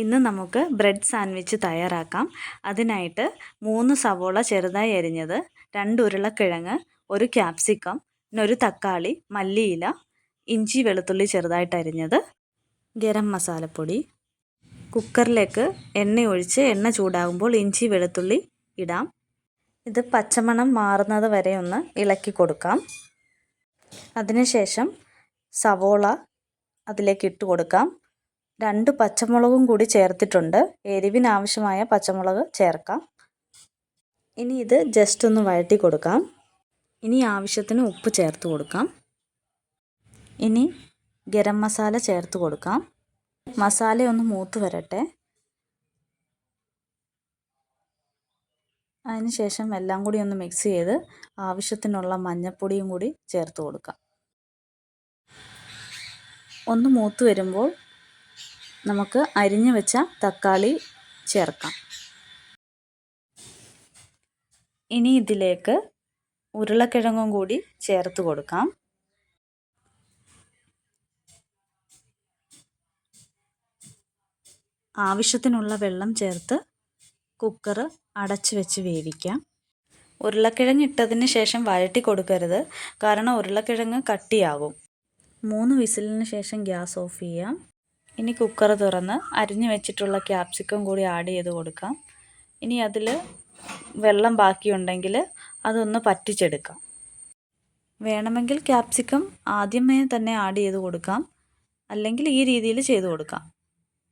ഇന്ന് നമുക്ക് bread sandwich തയ്യാറാക്കാം. അതിനായിട്ട് മൂന്ന് സവോള ചെറുതായി അരിഞ്ഞത് രണ്ട് ഉരുളക്കിഴങ്ങ് ഒരു ക്യാപ്സിക്കം പിന്നെ ഒരു തക്കാളി മല്ലിയില ഇഞ്ചി വെളുത്തുള്ളി ചെറുതായിട്ട് അരിഞ്ഞത് ഗരം മസാലപ്പൊടി. കുക്കറിലേക്ക് എണ്ണ ഒഴിച്ച് എണ്ണ ചൂടാകുമ്പോൾ ഇഞ്ചി വെളുത്തുള്ളി ഇടാം. ഇത് പച്ചമണം മാറുന്നത് വരെ ഒന്ന് ഇളക്കി കൊടുക്കാം. അതിനുശേഷം സവോള അതിലേക്ക് ഇട്ട് കൊടുക്കാം. രണ്ട് പച്ചമുളകും കൂടി ചേർത്തിട്ടുണ്ട്. എരിവിനാവശ്യമായ പച്ചമുളക് ചേർക്കാം. ഇനി ഇത് ജസ്റ്റ് ഒന്ന് വഴറ്റി കൊടുക്കാം. ഇനി ആവശ്യത്തിന് ഉപ്പ് ചേർത്ത് കൊടുക്കാം. ഇനി ഗരം മസാല ചേർത്ത് കൊടുക്കാം. മസാല ഒന്ന് മൂത്ത് വരട്ടെ. അതിനുശേഷം എല്ലാം കൂടി ഒന്ന് മിക്സ് ചെയ്ത് ആവശ്യത്തിനുള്ള മഞ്ഞൾപ്പൊടിയും കൂടി ചേർത്ത് കൊടുക്കാം. ഒന്ന് മൂത്ത് വരുമ്പോൾ നമുക്ക് അരിഞ്ഞു വെച്ച തക്കാളി ചേർക്കാം. ഇനി ഇതിലേക്ക് ഉരുളക്കിഴങ്ങും കൂടി ചേർത്ത് കൊടുക്കാം. ആവശ്യത്തിനുള്ള വെള്ളം ചേർത്ത് കുക്കർ അടച്ചു വെച്ച് വേവിക്കാം. ഉരുളക്കിഴങ്ങ് ഇട്ടതിന് ശേഷം വഴറ്റി കൊടുക്കരുത് കാരണം ഉരുളക്കിഴങ്ങ് കട്ടിയാകും. മൂന്ന് വിസിലിന് ശേഷം ഗ്യാസ് ഓഫ് ചെയ്യാം. ഇനി കുക്കർ തുറന്ന് അരിഞ്ഞു വെച്ചിട്ടുള്ള ക്യാപ്സിക്കം കൂടി ആഡ് ചെയ്ത് കൊടുക്കാം. ഇനി അതിൽ വെള്ളം ബാക്കിയുണ്ടെങ്കിൽ അതൊന്ന് പറ്റിച്ചെടുക്കാം. വേണമെങ്കിൽ ക്യാപ്സിക്കം ആദ്യമേ തന്നെ ആഡ് ചെയ്ത് കൊടുക്കാം. അല്ലെങ്കിൽ ഈ രീതിയിൽ ചെയ്ത് കൊടുക്കാം.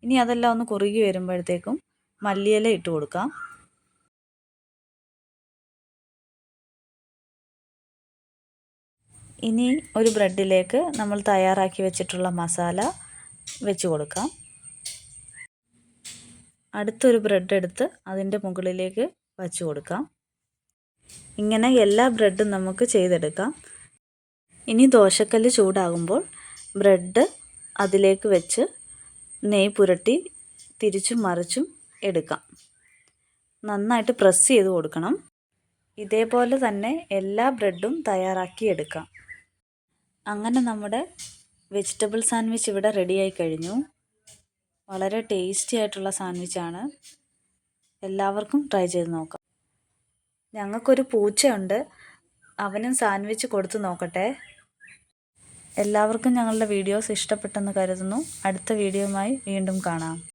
ഇനി അതെല്ലാം ഒന്ന് കുറുകി വരുമ്പോഴത്തേക്കും മല്ലിയില ഇട്ട് കൊടുക്കാം. ഇനി ഒരു ബ്രെഡിലേക്ക് നമ്മൾ തയ്യാറാക്കി വെച്ചിട്ടുള്ള മസാല വെച്ച് കൊടുക്കാം. അടുത്തൊരു ബ്രെഡ് എടുത്ത് അതിന്റെ മുകളിലേക്ക് വച്ച് കൊടുക്കാം. ഇങ്ങനെ എല്ലാ ബ്രെഡും നമുക്ക് ചെയ്തെടുക്കാം. ഇനി ദോശക്കല്ല് ചൂടാകുമ്പോൾ ബ്രെഡ് അതിലേക്ക് വെച്ച് നെയ് പുരട്ടി തിരിച്ചും മറിച്ചും എടുക്കാം. നന്നായിട്ട് പ്രസ് ചെയ്ത് കൊടുക്കണം. ഇതേപോലെ തന്നെ എല്ലാ ബ്രെഡും തയ്യാറാക്കി എടുക്കാം. അങ്ങനെ നമ്മുടെ വെജിറ്റബിൾ സാൻഡ്വിച്ച് ഇവിടെ റെഡിയായി കഴിഞ്ഞു. വളരെ ടേസ്റ്റി ആയിട്ടുള്ള സാൻഡ്വിച്ചാണ് എല്ലാവർക്കും ട്രൈ ചെയ്ത് നോക്കാം. ഞങ്ങൾക്കൊരു പൂച്ചയുണ്ട്. അവനും സാൻഡ്വിച്ച് കൊടുത്തു നോക്കട്ടെ. എല്ലാവർക്കും ഞങ്ങളുടെ വീഡിയോസ് ഇഷ്ടപ്പെട്ടെന്ന് കരുതുന്നു. അടുത്ത വീഡിയോയുമായി വീണ്ടും കാണാം.